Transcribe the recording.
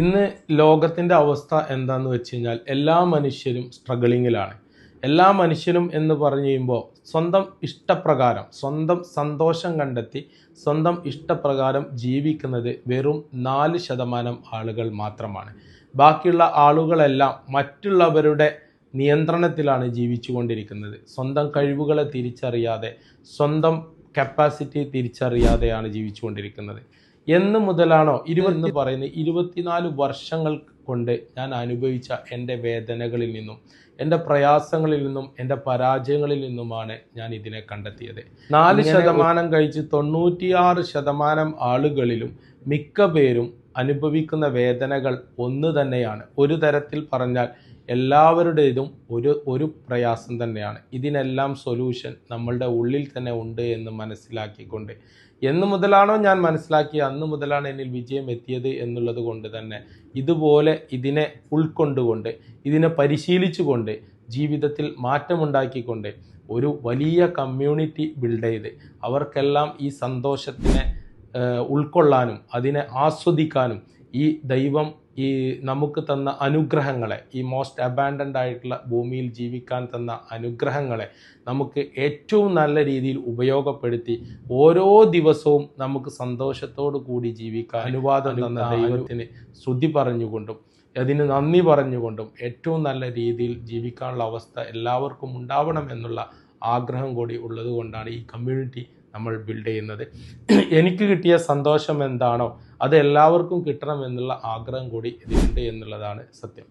ഇന്ന് ലോകത്തിന്റെ അവസ്ഥ എന്താന്ന് വെച്ച് കഴിഞ്ഞാൽ എല്ലാ മനുഷ്യരും സ്ട്രഗിളിങ്ങിലാണ് എല്ലാ മനുഷ്യരും എന്ന് പറഞ്ഞു കഴിയുമ്പോൾ സ്വന്തം ഇഷ്ടപ്രകാരം സ്വന്തം സന്തോഷം കണ്ടെത്തി സ്വന്തം ഇഷ്ടപ്രകാരം ജീവിക്കുന്നത് വെറും നാല് ശതമാനം ആളുകൾ മാത്രമാണ്. ബാക്കിയുള്ള ആളുകളെല്ലാം മറ്റുള്ളവരുടെ നിയന്ത്രണത്തിലാണ് ജീവിച്ചുകൊണ്ടിരിക്കുന്നത്. സ്വന്തം കഴിവുകളെ തിരിച്ചറിയാതെ സ്വന്തം കപ്പാസിറ്റി തിരിച്ചറിയാതെയാണ് ജീവിച്ചുകൊണ്ടിരിക്കുന്നത്. എന്ന് മുതലാണോ ഇരുപത്തി പറയുന്നത് ഇരുപത്തിനാല് വർഷങ്ങൾ കൊണ്ട് ഞാൻ അനുഭവിച്ച എന്റെ വേദനകളിൽ നിന്നും എന്റെ പ്രയാസങ്ങളിൽ നിന്നും എന്റെ പരാജയങ്ങളിൽ നിന്നുമാണ് ഞാൻ ഇതിനെ കണ്ടെത്തിയത്. നാല് ശതമാനം കഴിച്ച് തൊണ്ണൂറ്റിയാറ് ശതമാനം ആളുകളിലും മിക്ക പേരും അനുഭവിക്കുന്ന വേദനകൾ ഒന്ന് തന്നെയാണ്. ഒരു തരത്തിൽ പറഞ്ഞാൽ എല്ലാവരുടേതും ഒരു ഒരു പ്രയാസം തന്നെയാണ്. ഇതിനെല്ലാം സൊല്യൂഷൻ നമ്മളുടെ ഉള്ളിൽ തന്നെ ഉണ്ട് എന്ന് മനസ്സിലാക്കിക്കൊണ്ട്. എന്ന് മുതലാണോ ഞാൻ മനസ്സിലാക്കി അന്ന് മുതലാണ് എന്നിൽ വിജയം എത്തിയത് എന്നുള്ളത് കൊണ്ട് തന്നെ. ഇതുപോലെ ഇതിനെ ഉൾക്കൊണ്ടുകൊണ്ട് ഇതിനെ പരിശീലിച്ചുകൊണ്ട് ജീവിതത്തിൽ മാറ്റമുണ്ടാക്കിക്കൊണ്ട് ഒരു വലിയ കമ്മ്യൂണിറ്റി ബിൽഡ് ചെയ്ത് അവർക്കെല്ലാം ഈ സന്തോഷത്തിനെ ഉൾക്കൊള്ളാനും അതിനെ ആസ്വദിക്കാനും ഈ ദൈവം ഈ നമുക്ക് തന്ന അനുഗ്രഹങ്ങളെ ഈ മോസ്റ്റ് അബാൻഡന്റ് ആയിട്ടുള്ള ഭൂമിയിൽ ജീവിക്കാൻ തന്ന അനുഗ്രഹങ്ങളെ നമുക്ക് ഏറ്റവും നല്ല രീതിയിൽ ഉപയോഗപ്പെടുത്തി ഓരോ ദിവസവും നമുക്ക് സന്തോഷത്തോടു കൂടി ജീവിക്കാൻ അനുവാദം തന്ന ദൈവത്തിന് സ്തുതി പറഞ്ഞുകൊണ്ടും അതിന് നന്ദി പറഞ്ഞുകൊണ്ടും ഏറ്റവും നല്ല രീതിയിൽ ജീവിക്കാനുള്ള അവസ്ഥ എല്ലാവർക്കും ഉണ്ടാവണം എന്നുള്ള ആഗ്രഹം കൂടി ഉള്ളതുകൊണ്ടാണ് ഈ കമ്മ്യൂണിറ്റി നമ്മൾ ബിൽഡ് ചെയ്യുന്നത്. എനിക്ക് കിട്ടിയ സന്തോഷം എന്താണോ അത് എല്ലാവർക്കും കിട്ടണം എന്നുള്ള ആഗ്രഹം കൂടി ഇതിലുണ്ട് എന്നുള്ളതാണ് സത്യം.